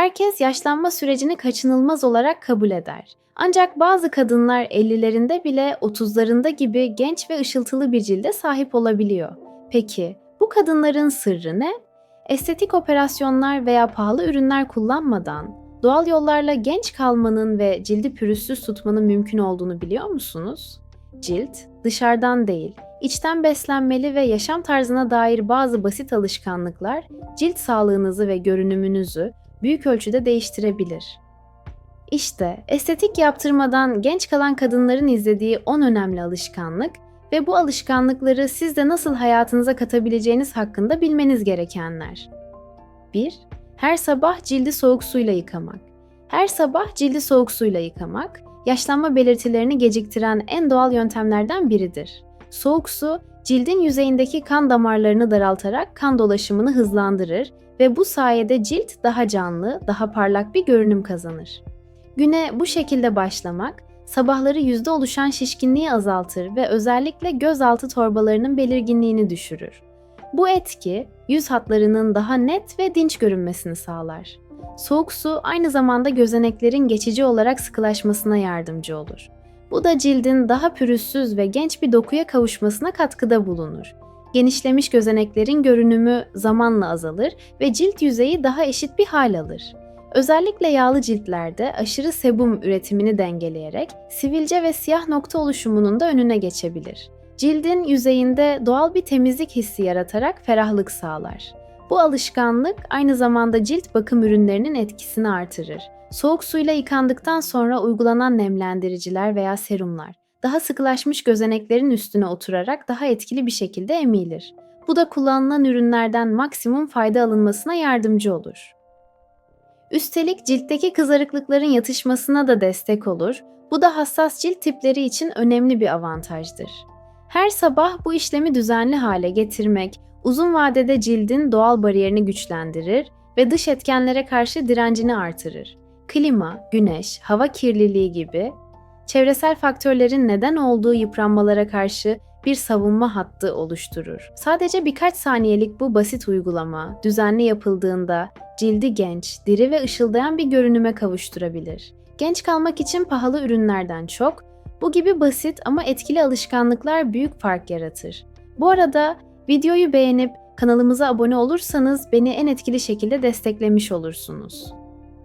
Herkes yaşlanma sürecini kaçınılmaz olarak kabul eder. Ancak bazı kadınlar 50'lerinde bile 30'larında gibi genç ve ışıltılı bir cilde sahip olabiliyor. Peki bu kadınların sırrı ne? Estetik operasyonlar veya pahalı ürünler kullanmadan doğal yollarla genç kalmanın ve cildi pürüzsüz tutmanın mümkün olduğunu biliyor musunuz? Cilt dışarıdan değil, içten beslenmeli ve yaşam tarzına dair bazı basit alışkanlıklar cilt sağlığınızı ve görünümünüzü büyük ölçüde değiştirebilir. İşte estetik yaptırmadan genç kalan kadınların izlediği 10 önemli alışkanlık ve bu alışkanlıkları siz de nasıl hayatınıza katabileceğiniz hakkında bilmeniz gerekenler. 1. Her sabah cildi soğuk suyla yıkamak. Her sabah cildi soğuk suyla yıkamak, yaşlanma belirtilerini geciktiren en doğal yöntemlerden biridir. Soğuk su, cildin yüzeyindeki kan damarlarını daraltarak kan dolaşımını hızlandırır ve bu sayede cilt daha canlı, daha parlak bir görünüm kazanır. Güne bu şekilde başlamak, sabahları yüzde oluşan şişkinliği azaltır ve özellikle gözaltı torbalarının belirginliğini düşürür. Bu etki, yüz hatlarının daha net ve dinç görünmesini sağlar. Soğuk su aynı zamanda gözeneklerin geçici olarak sıkılaşmasına yardımcı olur. Bu da cildin daha pürüzsüz ve genç bir dokuya kavuşmasına katkıda bulunur. Genişlemiş gözeneklerin görünümü zamanla azalır ve cilt yüzeyi daha eşit bir hal alır. Özellikle yağlı ciltlerde aşırı sebum üretimini dengeleyerek sivilce ve siyah nokta oluşumunun da önüne geçebilir. Cildin yüzeyinde doğal bir temizlik hissi yaratarak ferahlık sağlar. Bu alışkanlık aynı zamanda cilt bakım ürünlerinin etkisini artırır. Soğuk suyla yıkandıktan sonra uygulanan nemlendiriciler veya serumlar daha sıkılaşmış gözeneklerin üstüne oturarak daha etkili bir şekilde emilir. Bu da kullanılan ürünlerden maksimum fayda alınmasına yardımcı olur. Üstelik ciltteki kızarıklıkların yatışmasına da destek olur. Bu da hassas cilt tipleri için önemli bir avantajdır. Her sabah bu işlemi düzenli hale getirmek uzun vadede cildin doğal bariyerini güçlendirir ve dış etkenlere karşı direncini artırır. Klima, güneş, hava kirliliği gibi çevresel faktörlerin neden olduğu yıpranmalara karşı bir savunma hattı oluşturur. Sadece birkaç saniyelik bu basit uygulama düzenli yapıldığında cildi genç, diri ve ışıldayan bir görünüme kavuşturabilir. Genç kalmak için pahalı ürünlerden çok, bu gibi basit ama etkili alışkanlıklar büyük fark yaratır. Bu arada videoyu beğenip kanalımıza abone olursanız beni en etkili şekilde desteklemiş olursunuz.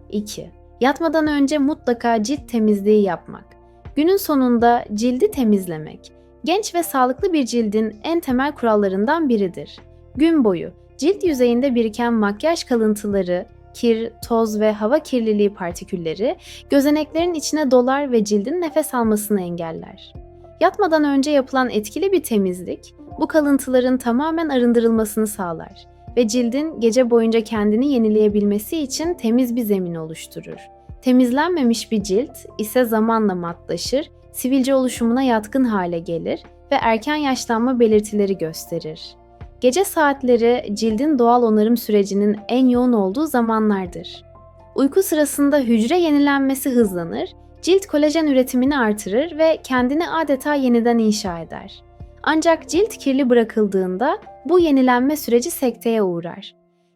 2. Yatmadan önce mutlaka cilt temizliği yapmak. Günün sonunda cildi temizlemek, genç ve sağlıklı bir cildin en temel kurallarından biridir. Gün boyu cilt yüzeyinde biriken makyaj kalıntıları, kir, toz ve hava kirliliği partikülleri gözeneklerin içine dolar ve cildin nefes almasını engeller. Yatmadan önce yapılan etkili bir temizlik bu kalıntıların tamamen arındırılmasını sağlar ve cildin gece boyunca kendini yenileyebilmesi için temiz bir zemin oluşturur. Temizlenmemiş bir cilt ise zamanla matlaşır, sivilce oluşumuna yatkın hale gelir ve erken yaşlanma belirtileri gösterir. Gece saatleri cildin doğal onarım sürecinin en yoğun olduğu zamanlardır. Uyku sırasında hücre yenilenmesi hızlanır, cilt kolajen üretimini artırır ve kendini adeta yeniden inşa eder. Ancak cilt kirli bırakıldığında bu yenilenme süreci sekteye uğrar.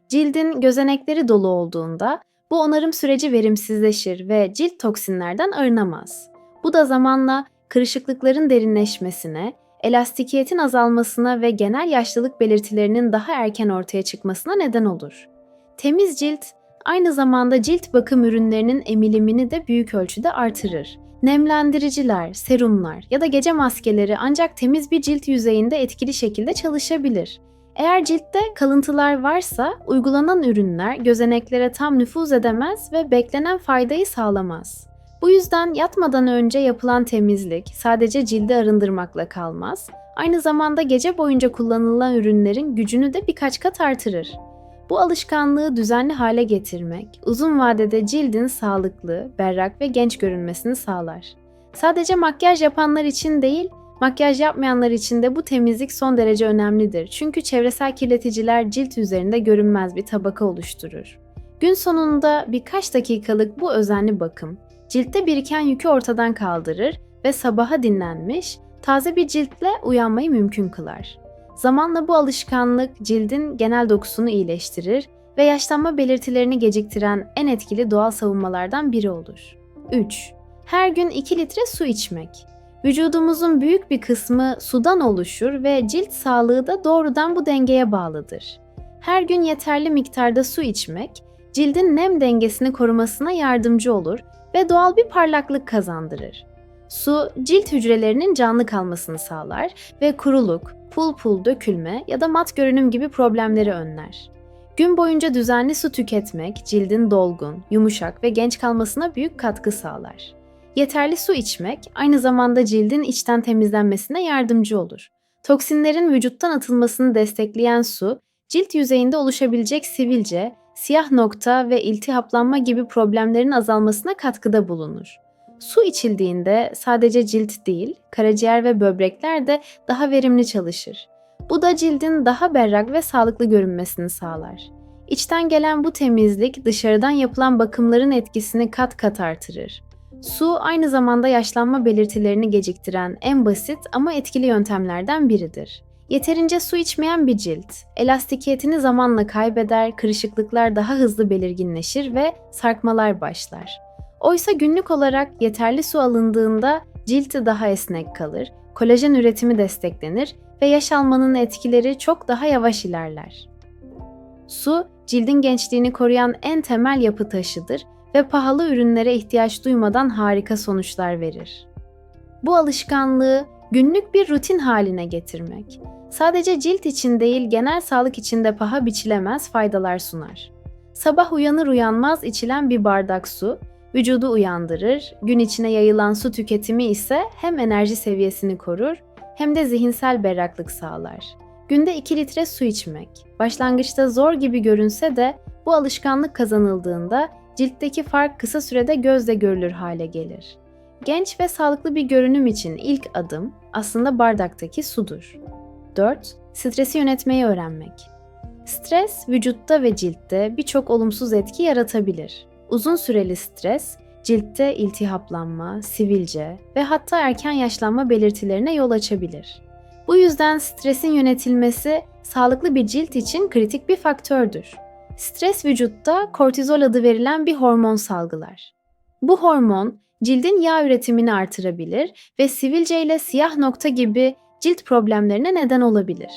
Cildin gözenekleri dolu olduğunda bu onarım süreci verimsizleşir ve cilt toksinlerden arınamaz. Bu da zamanla kırışıklıkların derinleşmesine, elastikiyetin azalmasına ve genel yaşlılık belirtilerinin daha erken ortaya çıkmasına neden olur. Temiz cilt aynı zamanda cilt bakım ürünlerinin emilimini de büyük ölçüde artırır. Nemlendiriciler, serumlar ya da gece maskeleri ancak temiz bir cilt yüzeyinde etkili şekilde çalışabilir. Eğer ciltte kalıntılar varsa uygulanan ürünler gözeneklere tam nüfuz edemez ve beklenen faydayı sağlamaz. Bu yüzden yatmadan önce yapılan temizlik sadece cildi arındırmakla kalmaz, aynı zamanda gece boyunca kullanılan ürünlerin gücünü de birkaç kat artırır. Bu alışkanlığı düzenli hale getirmek, uzun vadede cildin sağlıklı, berrak ve genç görünmesini sağlar. Sadece makyaj yapanlar için değil, makyaj yapmayanlar için de bu temizlik son derece önemlidir. Çünkü çevresel kirleticiler cilt üzerinde görünmez bir tabaka oluşturur. Gün sonunda birkaç dakikalık bu özenli bakım, ciltte biriken yükü ortadan kaldırır ve sabaha dinlenmiş, taze bir ciltle uyanmayı mümkün kılar. Zamanla bu alışkanlık cildin genel dokusunu iyileştirir ve yaşlanma belirtilerini geciktiren en etkili doğal savunmalardan biri olur. 3. Her gün 2 litre su içmek. Vücudumuzun büyük bir kısmı sudan oluşur ve cilt sağlığı da doğrudan bu dengeye bağlıdır. Her gün yeterli miktarda su içmek, cildin nem dengesini korumasına yardımcı olur ve doğal bir parlaklık kazandırır. Su, cilt hücrelerinin canlı kalmasını sağlar ve kuruluk, pul pul dökülme ya da mat görünüm gibi problemleri önler. Gün boyunca düzenli su tüketmek cildin dolgun, yumuşak ve genç kalmasına büyük katkı sağlar. Yeterli su içmek aynı zamanda cildin içten temizlenmesine yardımcı olur. Toksinlerin vücuttan atılmasını destekleyen su, cilt yüzeyinde oluşabilecek sivilce, siyah nokta ve iltihaplanma gibi problemlerin azalmasına katkıda bulunur. Su içildiğinde sadece cilt değil, karaciğer ve böbrekler de daha verimli çalışır. Bu da cildin daha berrak ve sağlıklı görünmesini sağlar. İçten gelen bu temizlik dışarıdan yapılan bakımların etkisini kat kat artırır. Su aynı zamanda yaşlanma belirtilerini geciktiren en basit ama etkili yöntemlerden biridir. Yeterince su içmeyen bir cilt, elastikiyetini zamanla kaybeder, kırışıklıklar daha hızlı belirginleşir ve sarkmalar başlar. Oysa günlük olarak yeterli su alındığında cilt daha esnek kalır, kolajen üretimi desteklenir ve yaş almanın etkileri çok daha yavaş ilerler. Su, cildin gençliğini koruyan en temel yapı taşıdır ve pahalı ürünlere ihtiyaç duymadan harika sonuçlar verir. Bu alışkanlığı günlük bir rutin haline getirmek, sadece cilt için değil genel sağlık için de paha biçilemez faydalar sunar. Sabah uyanır uyanmaz içilen bir bardak su, vücudu uyandırır, gün içine yayılan su tüketimi ise hem enerji seviyesini korur hem de zihinsel berraklık sağlar. Günde 2 litre su içmek, başlangıçta zor gibi görünse de bu alışkanlık kazanıldığında ciltteki fark kısa sürede gözle görülür hale gelir. Genç ve sağlıklı bir görünüm için ilk adım aslında bardaktaki sudur. 4. Stresi yönetmeyi öğrenmek. Stres vücutta ve ciltte birçok olumsuz etki yaratabilir. Uzun süreli stres ciltte iltihaplanma, sivilce ve hatta erken yaşlanma belirtilerine yol açabilir. Bu yüzden stresin yönetilmesi sağlıklı bir cilt için kritik bir faktördür. Stres vücutta kortizol adı verilen bir hormon salgılar. Bu hormon cildin yağ üretimini artırabilir ve sivilce ile siyah nokta gibi cilt problemlerine neden olabilir.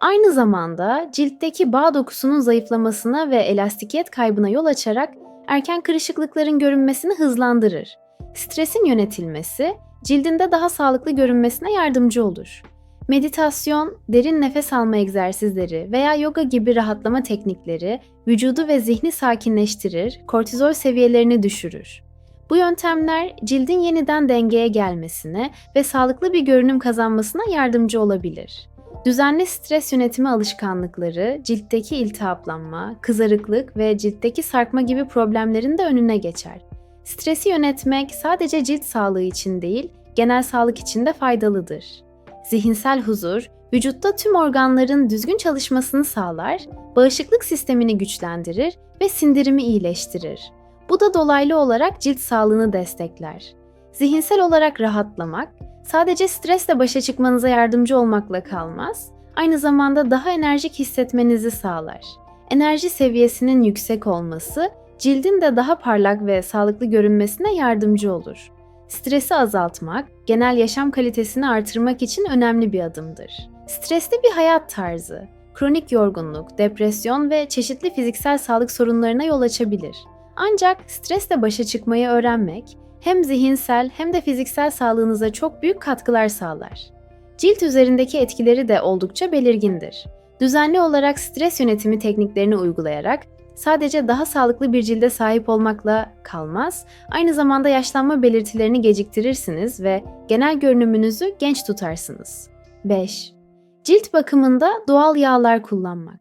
Aynı zamanda ciltteki bağ dokusunun zayıflamasına ve elastikiyet kaybına yol açarak erken kırışıklıkların görünmesini hızlandırır. Stresin yönetilmesi cildinde daha sağlıklı görünmesine yardımcı olur. Meditasyon, derin nefes alma egzersizleri veya yoga gibi rahatlama teknikleri vücudu ve zihni sakinleştirir, kortizol seviyelerini düşürür. Bu yöntemler cildin yeniden dengeye gelmesine ve sağlıklı bir görünüm kazanmasına yardımcı olabilir. Düzenli stres yönetimi alışkanlıkları ciltteki iltihaplanma, kızarıklık ve ciltteki sarkma gibi problemlerin de önüne geçer. Stresi yönetmek sadece cilt sağlığı için değil, genel sağlık için de faydalıdır. Zihinsel huzur, vücutta tüm organların düzgün çalışmasını sağlar, bağışıklık sistemini güçlendirir ve sindirimi iyileştirir. Bu da dolaylı olarak cilt sağlığını destekler. Zihinsel olarak rahatlamak, sadece stresle başa çıkmanıza yardımcı olmakla kalmaz, aynı zamanda daha enerjik hissetmenizi sağlar. Enerji seviyesinin yüksek olması, cildin de daha parlak ve sağlıklı görünmesine yardımcı olur. Stresi azaltmak, genel yaşam kalitesini artırmak için önemli bir adımdır. Stresli bir hayat tarzı, kronik yorgunluk, depresyon ve çeşitli fiziksel sağlık sorunlarına yol açabilir. Ancak stresle başa çıkmayı öğrenmek, hem zihinsel hem de fiziksel sağlığınıza çok büyük katkılar sağlar. Cilt üzerindeki etkileri de oldukça belirgindir. Düzenli olarak stres yönetimi tekniklerini uygulayarak sadece daha sağlıklı bir cilde sahip olmakla kalmaz, aynı zamanda yaşlanma belirtilerini geciktirirsiniz ve genel görünümünüzü genç tutarsınız. 5. Cilt bakımında doğal yağlar kullanmak.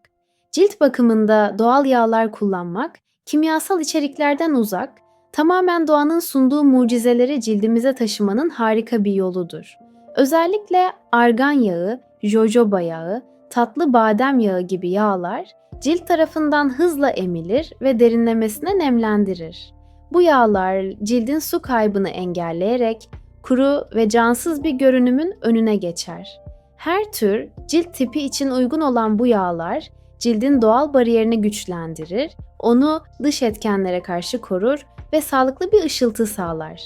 Cilt bakımında doğal yağlar kullanmak, kimyasal içeriklerden uzak, tamamen doğanın sunduğu mucizeleri cildimize taşımanın harika bir yoludur. Özellikle argan yağı, jojoba yağı, tatlı badem yağı gibi yağlar cilt tarafından hızla emilir ve derinlemesine nemlendirir. Bu yağlar cildin su kaybını engelleyerek kuru ve cansız bir görünümün önüne geçer. Her tür cilt tipi için uygun olan bu yağlar cildin doğal bariyerini güçlendirir, onu dış etkenlere karşı korur ve sağlıklı bir ışıltı sağlar.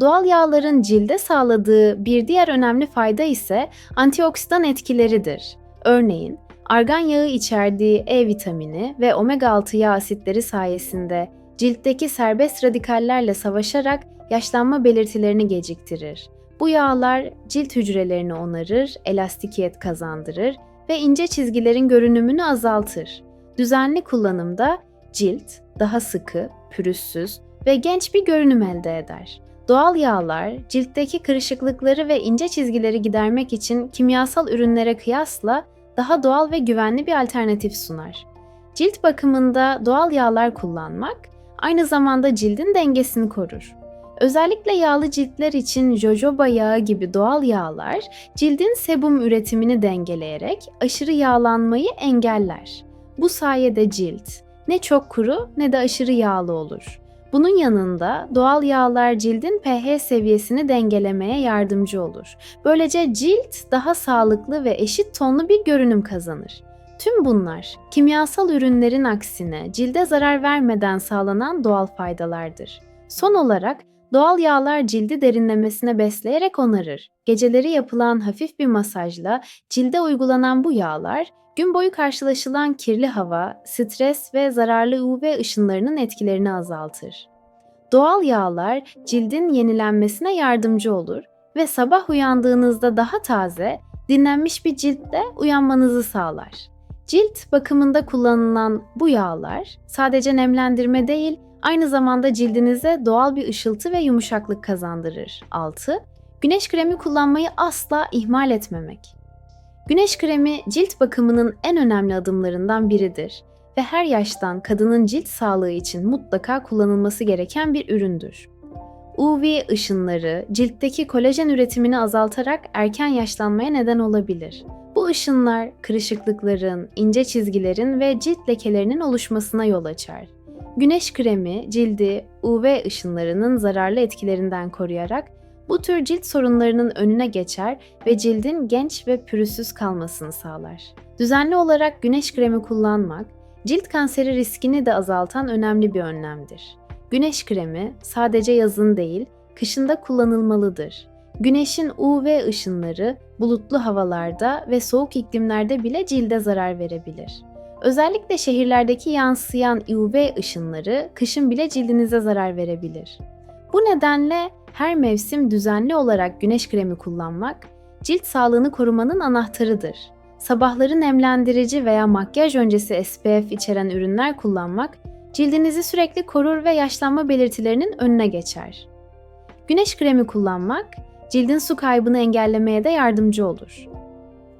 Doğal yağların cilde sağladığı bir diğer önemli fayda ise antioksidan etkileridir. Örneğin, argan yağı içerdiği E vitamini ve omega 6 yağ asitleri sayesinde ciltteki serbest radikallerle savaşarak yaşlanma belirtilerini geciktirir. Bu yağlar cilt hücrelerini onarır, elastikiyet kazandırır ve ince çizgilerin görünümünü azaltır. Düzenli kullanımda cilt daha sıkı, pürüzsüz ve genç bir görünüm elde eder. Doğal yağlar ciltteki kırışıklıkları ve ince çizgileri gidermek için kimyasal ürünlere kıyasla daha doğal ve güvenli bir alternatif sunar. Cilt bakımında doğal yağlar kullanmak aynı zamanda cildin dengesini korur. Özellikle yağlı ciltler için jojoba yağı gibi doğal yağlar cildin sebum üretimini dengeleyerek aşırı yağlanmayı engeller. Bu sayede cilt ne çok kuru ne de aşırı yağlı olur. Bunun yanında doğal yağlar cildin pH seviyesini dengelemeye yardımcı olur. Böylece cilt daha sağlıklı ve eşit tonlu bir görünüm kazanır. Tüm bunlar kimyasal ürünlerin aksine cilde zarar vermeden sağlanan doğal faydalardır. Son olarak doğal yağlar cildi derinlemesine besleyerek onarır. Geceleri yapılan hafif bir masajla cilde uygulanan bu yağlar gün boyu karşılaşılan kirli hava, stres ve zararlı UV ışınlarının etkilerini azaltır. Doğal yağlar cildin yenilenmesine yardımcı olur ve sabah uyandığınızda daha taze, dinlenmiş bir ciltle uyanmanızı sağlar. Cilt bakımında kullanılan bu yağlar sadece nemlendirme değil, aynı zamanda cildinize doğal bir ışıltı ve yumuşaklık kazandırır. 6. Güneş kremi kullanmayı asla ihmal etmemek. Güneş kremi cilt bakımının en önemli adımlarından biridir ve her yaştan kadının cilt sağlığı için mutlaka kullanılması gereken bir üründür. UV ışınları ciltteki kolajen üretimini azaltarak erken yaşlanmaya neden olabilir. Bu ışınlar kırışıklıkların, ince çizgilerin ve cilt lekelerinin oluşmasına yol açar. Güneş kremi cildi UV ışınlarının zararlı etkilerinden koruyarak bu tür cilt sorunlarının önüne geçer ve cildin genç ve pürüzsüz kalmasını sağlar. Düzenli olarak güneş kremi kullanmak, cilt kanseri riskini de azaltan önemli bir önlemdir. Güneş kremi sadece yazın değil, kışın da kullanılmalıdır. Güneşin UV ışınları bulutlu havalarda ve soğuk iklimlerde bile cilde zarar verebilir. Özellikle şehirlerdeki yansıyan UV ışınları kışın bile cildinize zarar verebilir. Bu nedenle her mevsim düzenli olarak güneş kremi kullanmak, cilt sağlığını korumanın anahtarıdır. Sabahları nemlendirici veya makyaj öncesi SPF içeren ürünler kullanmak, cildinizi sürekli korur ve yaşlanma belirtilerinin önüne geçer. Güneş kremi kullanmak, cildin su kaybını engellemeye de yardımcı olur.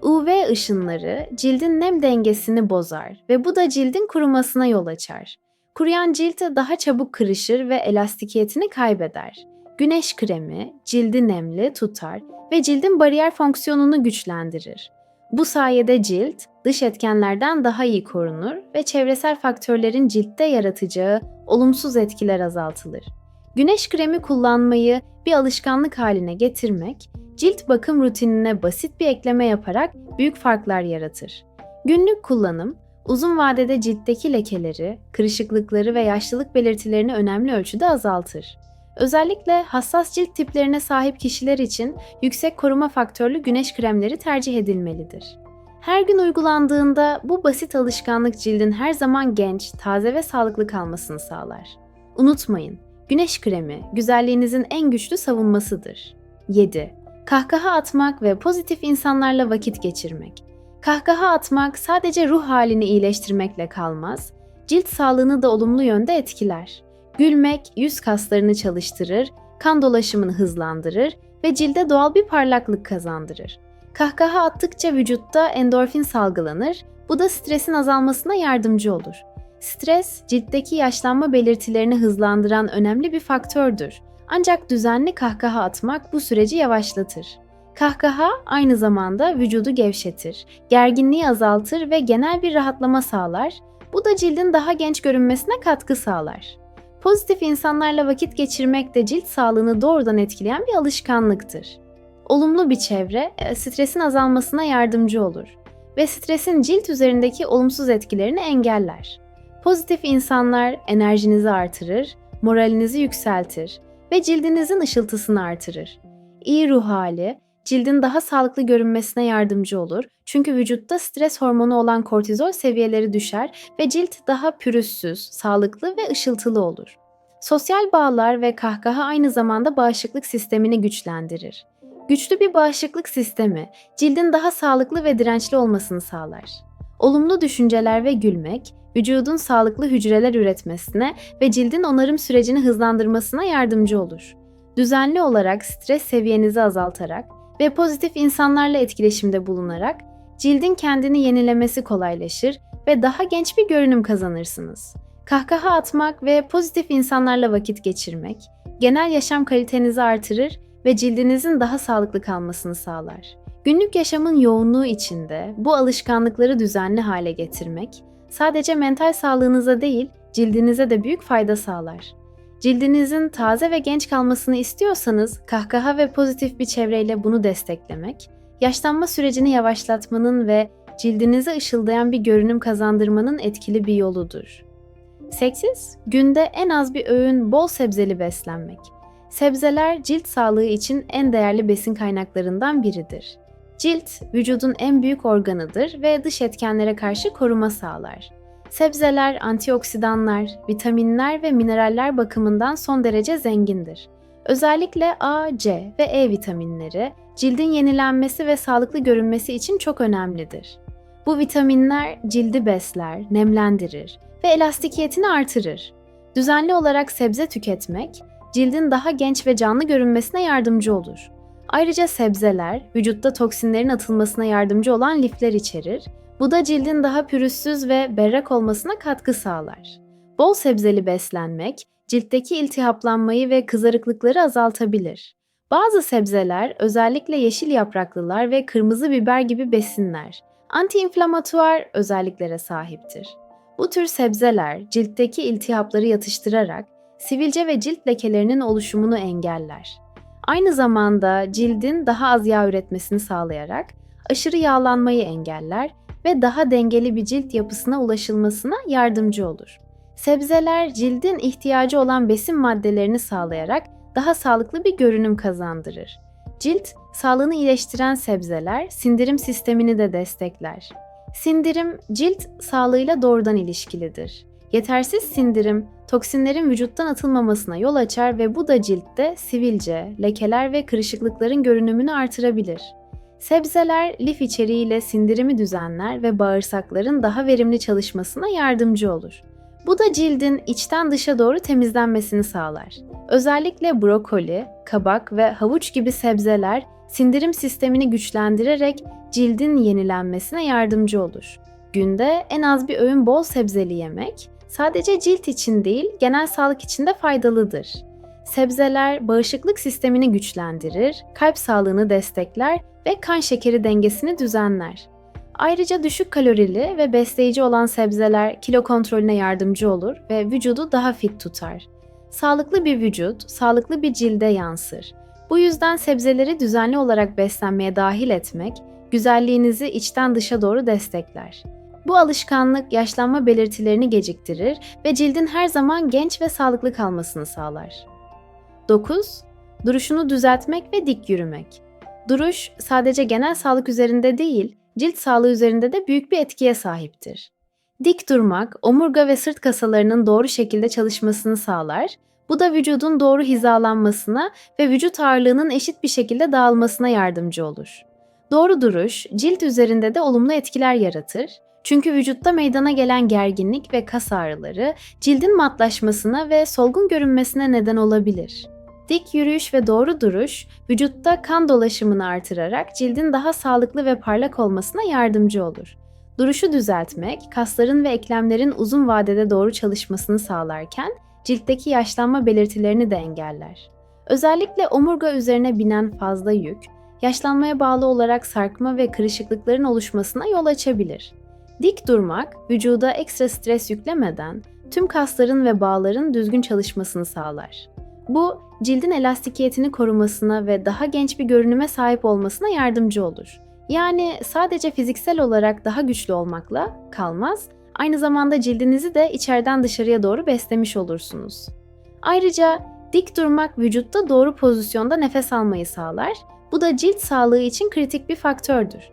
UV ışınları cildin nem dengesini bozar ve bu da cildin kurumasına yol açar. Kuruyan cilt daha çabuk kırışır ve elastikiyetini kaybeder. Güneş kremi cildi nemli tutar ve cildin bariyer fonksiyonunu güçlendirir. Bu sayede cilt dış etkenlerden daha iyi korunur ve çevresel faktörlerin ciltte yaratacağı olumsuz etkiler azaltılır. Güneş kremi kullanmayı bir alışkanlık haline getirmek, cilt bakım rutinine basit bir ekleme yaparak büyük farklar yaratır. Günlük kullanım, uzun vadede ciltteki lekeleri, kırışıklıkları ve yaşlılık belirtilerini önemli ölçüde azaltır. Özellikle hassas cilt tiplerine sahip kişiler için yüksek koruma faktörlü güneş kremleri tercih edilmelidir. Her gün uygulandığında bu basit alışkanlık cildin her zaman genç, taze ve sağlıklı kalmasını sağlar. Unutmayın, güneş kremi güzelliğinizin en güçlü savunmasıdır. 7. Kahkaha atmak ve pozitif insanlarla vakit geçirmek. Kahkaha atmak sadece ruh halini iyileştirmekle kalmaz, cilt sağlığını da olumlu yönde etkiler. Gülmek yüz kaslarını çalıştırır, kan dolaşımını hızlandırır ve cilde doğal bir parlaklık kazandırır. Kahkaha attıkça vücutta endorfin salgılanır, bu da stresin azalmasına yardımcı olur. Stres, ciltteki yaşlanma belirtilerini hızlandıran önemli bir faktördür. Ancak düzenli kahkaha atmak bu süreci yavaşlatır. Kahkaha aynı zamanda vücudu gevşetir, gerginliği azaltır ve genel bir rahatlama sağlar. Bu da cildin daha genç görünmesine katkı sağlar. Pozitif insanlarla vakit geçirmek de cilt sağlığını doğrudan etkileyen bir alışkanlıktır. Olumlu bir çevre, e, stresin azalmasına yardımcı olur. ve stresin cilt üzerindeki olumsuz etkilerini engeller. Pozitif insanlar enerjinizi artırır, moralinizi yükseltir ve cildinizin ışıltısını artırır. İyi ruh hali, cildin daha sağlıklı görünmesine yardımcı olur çünkü vücutta stres hormonu olan kortizol seviyeleri düşer ve cilt daha pürüzsüz, sağlıklı ve ışıltılı olur. Sosyal bağlar ve kahkaha aynı zamanda bağışıklık sistemini güçlendirir. Güçlü bir bağışıklık sistemi cildin daha sağlıklı ve dirençli olmasını sağlar. Olumlu düşünceler ve gülmek, vücudun sağlıklı hücreler üretmesine ve cildin onarım sürecini hızlandırmasına yardımcı olur. Düzenli olarak stres seviyenizi azaltarak ve pozitif insanlarla etkileşimde bulunarak cildin kendini yenilemesi kolaylaşır ve daha genç bir görünüm kazanırsınız. Kahkaha atmak ve pozitif insanlarla vakit geçirmek, genel yaşam kalitenizi artırır ve cildinizin daha sağlıklı kalmasını sağlar. Günlük yaşamın yoğunluğu içinde bu alışkanlıkları düzenli hale getirmek, sadece mental sağlığınıza değil, cildinize de büyük fayda sağlar. Cildinizin taze ve genç kalmasını istiyorsanız, kahkaha ve pozitif bir çevreyle bunu desteklemek, yaşlanma sürecini yavaşlatmanın ve cildinize ışıldayan bir görünüm kazandırmanın etkili bir yoludur. 8. Günde en az bir öğün bol sebzeli beslenmek. Sebzeler cilt sağlığı için en değerli besin kaynaklarından biridir. Cilt, vücudun en büyük organıdır ve dış etkenlere karşı koruma sağlar. Sebzeler antioksidanlar, vitaminler ve mineraller bakımından son derece zengindir. Özellikle A, C ve E vitaminleri cildin yenilenmesi ve sağlıklı görünmesi için çok önemlidir. Bu vitaminler cildi besler, nemlendirir ve elastikiyetini artırır. Düzenli olarak sebze tüketmek, cildin daha genç ve canlı görünmesine yardımcı olur. Ayrıca sebzeler, vücutta toksinlerin atılmasına yardımcı olan lifler içerir. Bu da cildin daha pürüzsüz ve berrak olmasına katkı sağlar. Bol sebzeli beslenmek, ciltteki iltihaplanmayı ve kızarıklıkları azaltabilir. Bazı sebzeler, özellikle yeşil yapraklılar ve kırmızı biber gibi besinler, antiinflamatuar özelliklere sahiptir. Bu tür sebzeler ciltteki iltihapları yatıştırarak sivilce ve cilt lekelerinin oluşumunu engeller. Aynı zamanda cildin daha az yağ üretmesini sağlayarak aşırı yağlanmayı engeller ve daha dengeli bir cilt yapısına ulaşılmasına yardımcı olur. Sebzeler cildin ihtiyacı olan besin maddelerini sağlayarak daha sağlıklı bir görünüm kazandırır. Cilt, sağlığını iyileştiren sebzeler sindirim sistemini de destekler. Sindirim, cilt sağlığıyla doğrudan ilişkilidir. Yetersiz sindirim, toksinlerin vücuttan atılmamasına yol açar ve bu da ciltte sivilce, lekeler ve kırışıklıkların görünümünü artırabilir. Sebzeler lif içeriğiyle sindirimi düzenler ve bağırsakların daha verimli çalışmasına yardımcı olur. Bu da cildin içten dışa doğru temizlenmesini sağlar. Özellikle brokoli, kabak ve havuç gibi sebzeler sindirim sistemini güçlendirerek cildin yenilenmesine yardımcı olur. Günde en az bir öğün bol sebzeli yemek sadece cilt için değil, genel sağlık için de faydalıdır. Sebzeler bağışıklık sistemini güçlendirir, kalp sağlığını destekler ve kan şekeri dengesini düzenler. Ayrıca düşük kalorili ve besleyici olan sebzeler kilo kontrolüne yardımcı olur ve vücudu daha fit tutar. Sağlıklı bir vücut, sağlıklı bir cilde yansır. Bu yüzden sebzeleri düzenli olarak beslenmeye dahil etmek, güzelliğinizi içten dışa doğru destekler. Bu alışkanlık yaşlanma belirtilerini geciktirir ve cildin her zaman genç ve sağlıklı kalmasını sağlar. 9. Duruşunu düzeltmek ve dik yürümek. Duruş sadece genel sağlık üzerinde değil, cilt sağlığı üzerinde de büyük bir etkiye sahiptir. Dik durmak, omurga ve sırt kasalarının doğru şekilde çalışmasını sağlar. Bu da vücudun doğru hizalanmasına ve vücut ağırlığının eşit bir şekilde dağılmasına yardımcı olur. Doğru duruş, cilt üzerinde de olumlu etkiler yaratır. Çünkü vücutta meydana gelen gerginlik ve kas ağrıları cildin matlaşmasına ve solgun görünmesine neden olabilir. Dik yürüyüş ve doğru duruş, vücutta kan dolaşımını artırarak cildin daha sağlıklı ve parlak olmasına yardımcı olur. Duruşu düzeltmek, kasların ve eklemlerin uzun vadede doğru çalışmasını sağlarken ciltteki yaşlanma belirtilerini de engeller. Özellikle omurga üzerine binen fazla yük, yaşlanmaya bağlı olarak sarkma ve kırışıklıkların oluşmasına yol açabilir. Dik durmak, vücuda ekstra stres yüklemeden tüm kasların ve bağların düzgün çalışmasını sağlar. Bu, cildin elastikiyetini korumasına ve daha genç bir görünüme sahip olmasına yardımcı olur. Yani sadece fiziksel olarak daha güçlü olmakla kalmaz, aynı zamanda cildinizi de içeriden dışarıya doğru beslemiş olursunuz. Ayrıca dik durmak vücutta doğru pozisyonda nefes almayı sağlar. Bu da cilt sağlığı için kritik bir faktördür.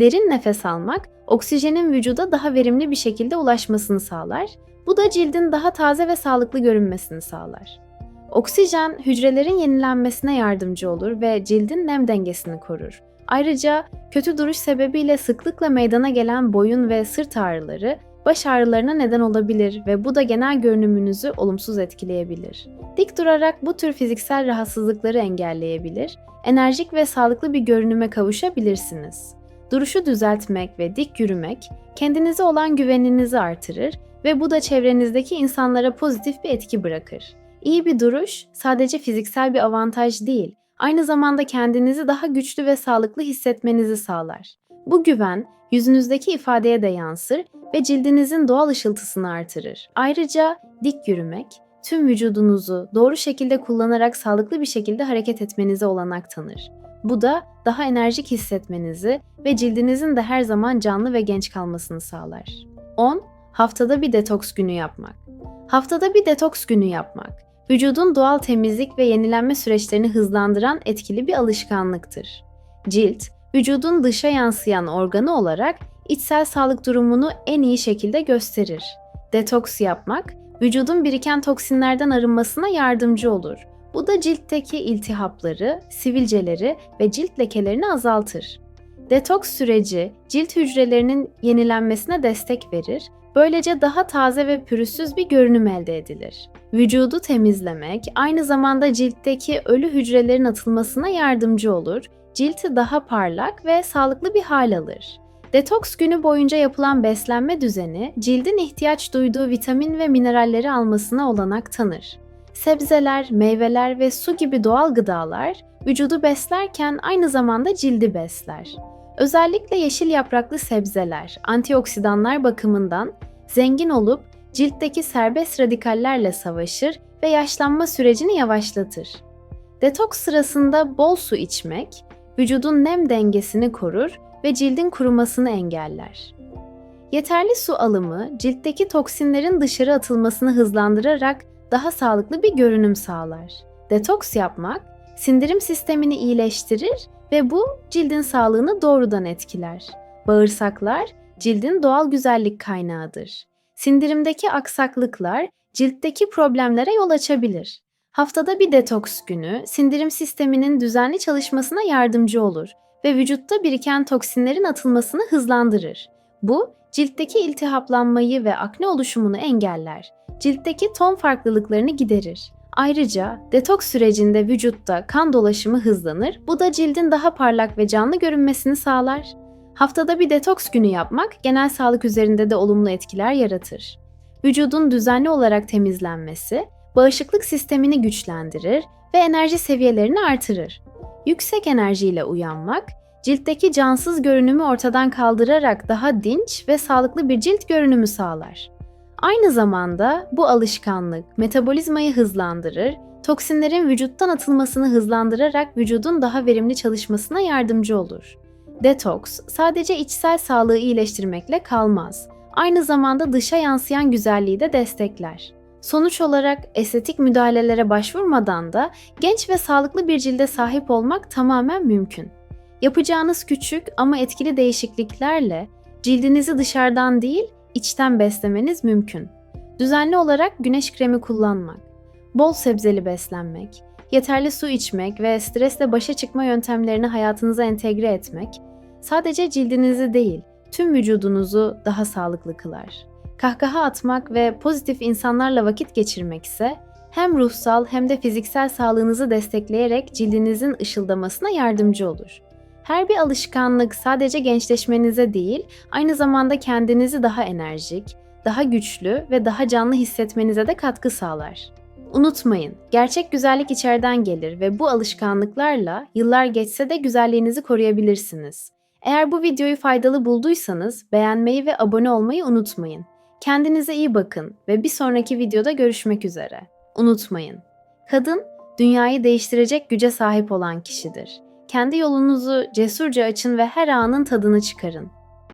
Derin nefes almak, oksijenin vücuda daha verimli bir şekilde ulaşmasını sağlar. Bu da cildin daha taze ve sağlıklı görünmesini sağlar. Oksijen hücrelerin yenilenmesine yardımcı olur ve cildin nem dengesini korur. Ayrıca kötü duruş sebebiyle sıklıkla meydana gelen boyun ve sırt ağrıları baş ağrılarına neden olabilir ve bu da genel görünümünüzü olumsuz etkileyebilir. Dik durarak bu tür fiziksel rahatsızlıkları engelleyebilir, enerjik ve sağlıklı bir görünüme kavuşabilirsiniz. Duruşu düzeltmek ve dik yürümek kendinize olan güveninizi artırır ve bu da çevrenizdeki insanlara pozitif bir etki bırakır. İyi bir duruş sadece fiziksel bir avantaj değil, aynı zamanda kendinizi daha güçlü ve sağlıklı hissetmenizi sağlar. Bu güven yüzünüzdeki ifadeye de yansır ve cildinizin doğal ışıltısını artırır. Ayrıca dik yürümek, tüm vücudunuzu doğru şekilde kullanarak sağlıklı bir şekilde hareket etmenize olanak tanır. Bu da daha enerjik hissetmenizi ve cildinizin de her zaman canlı ve genç kalmasını sağlar. 10. Haftada bir detoks günü yapmak. Haftada bir detoks günü yapmak, vücudun doğal temizlik ve yenilenme süreçlerini hızlandıran etkili bir alışkanlıktır. Cilt, vücudun dışa yansıyan organı olarak içsel sağlık durumunu en iyi şekilde gösterir. Detoks yapmak, vücudun biriken toksinlerden arınmasına yardımcı olur. Bu da ciltteki iltihapları, sivilceleri ve cilt lekelerini azaltır. Detoks süreci cilt hücrelerinin yenilenmesine destek verir, böylece daha taze ve pürüzsüz bir görünüm elde edilir. Vücudu temizlemek aynı zamanda ciltteki ölü hücrelerin atılmasına yardımcı olur, cilti daha parlak ve sağlıklı bir hal alır. Detoks günü boyunca yapılan beslenme düzeni, cildin ihtiyaç duyduğu vitamin ve mineralleri almasına olanak tanır. Sebzeler, meyveler ve su gibi doğal gıdalar vücudu beslerken aynı zamanda cildi besler. Özellikle yeşil yapraklı sebzeler, antioksidanlar bakımından zengin olup ciltteki serbest radikallerle savaşır ve yaşlanma sürecini yavaşlatır. Detoks sırasında bol su içmek, vücudun nem dengesini korur ve cildin kurumasını engeller. Yeterli su alımı ciltteki toksinlerin dışarı atılmasını hızlandırarak daha sağlıklı bir görünüm sağlar. Detoks yapmak sindirim sistemini iyileştirir ve bu cildin sağlığını doğrudan etkiler. Bağırsaklar cildin doğal güzellik kaynağıdır. Sindirimdeki aksaklıklar ciltteki problemlere yol açabilir. Haftada bir detoks günü sindirim sisteminin düzenli çalışmasına yardımcı olur ve vücutta biriken toksinlerin atılmasını hızlandırır. Bu, ciltteki iltihaplanmayı ve akne oluşumunu engeller. Ciltteki ton farklılıklarını giderir. Ayrıca detoks sürecinde vücutta kan dolaşımı hızlanır. Bu da cildin daha parlak ve canlı görünmesini sağlar. Haftada bir detoks günü yapmak genel sağlık üzerinde de olumlu etkiler yaratır. Vücudun düzenli olarak temizlenmesi, bağışıklık sistemini güçlendirir ve enerji seviyelerini artırır. Yüksek enerjiyle uyanmak, ciltteki cansız görünümü ortadan kaldırarak daha dinç ve sağlıklı bir cilt görünümü sağlar. Aynı zamanda bu alışkanlık metabolizmayı hızlandırır, toksinlerin vücuttan atılmasını hızlandırarak vücudun daha verimli çalışmasına yardımcı olur. Detoks sadece içsel sağlığı iyileştirmekle kalmaz. Aynı zamanda dışa yansıyan güzelliği de destekler. Sonuç olarak estetik müdahalelere başvurmadan da genç ve sağlıklı bir cilde sahip olmak tamamen mümkün. Yapacağınız küçük ama etkili değişikliklerle cildinizi dışarıdan değil, içten beslemeniz mümkün. Düzenli olarak güneş kremi kullanmak, bol sebzeli beslenmek, yeterli su içmek ve stresle başa çıkma yöntemlerini hayatınıza entegre etmek sadece cildinizi değil, tüm vücudunuzu daha sağlıklı kılar. Kahkaha atmak ve pozitif insanlarla vakit geçirmek ise hem ruhsal hem de fiziksel sağlığınızı destekleyerek cildinizin ışıldamasına yardımcı olur. Her bir alışkanlık sadece gençleşmenize değil, aynı zamanda kendinizi daha enerjik, daha güçlü ve daha canlı hissetmenize de katkı sağlar. Unutmayın, gerçek güzellik içeriden gelir ve bu alışkanlıklarla yıllar geçse de güzelliğinizi koruyabilirsiniz. Eğer bu videoyu faydalı bulduysanız beğenmeyi ve abone olmayı unutmayın. Kendinize iyi bakın ve bir sonraki videoda görüşmek üzere. Unutmayın, kadın dünyayı değiştirecek güce sahip olan kişidir. kendi yolunuzu cesurca açın ve her anın tadını çıkarın.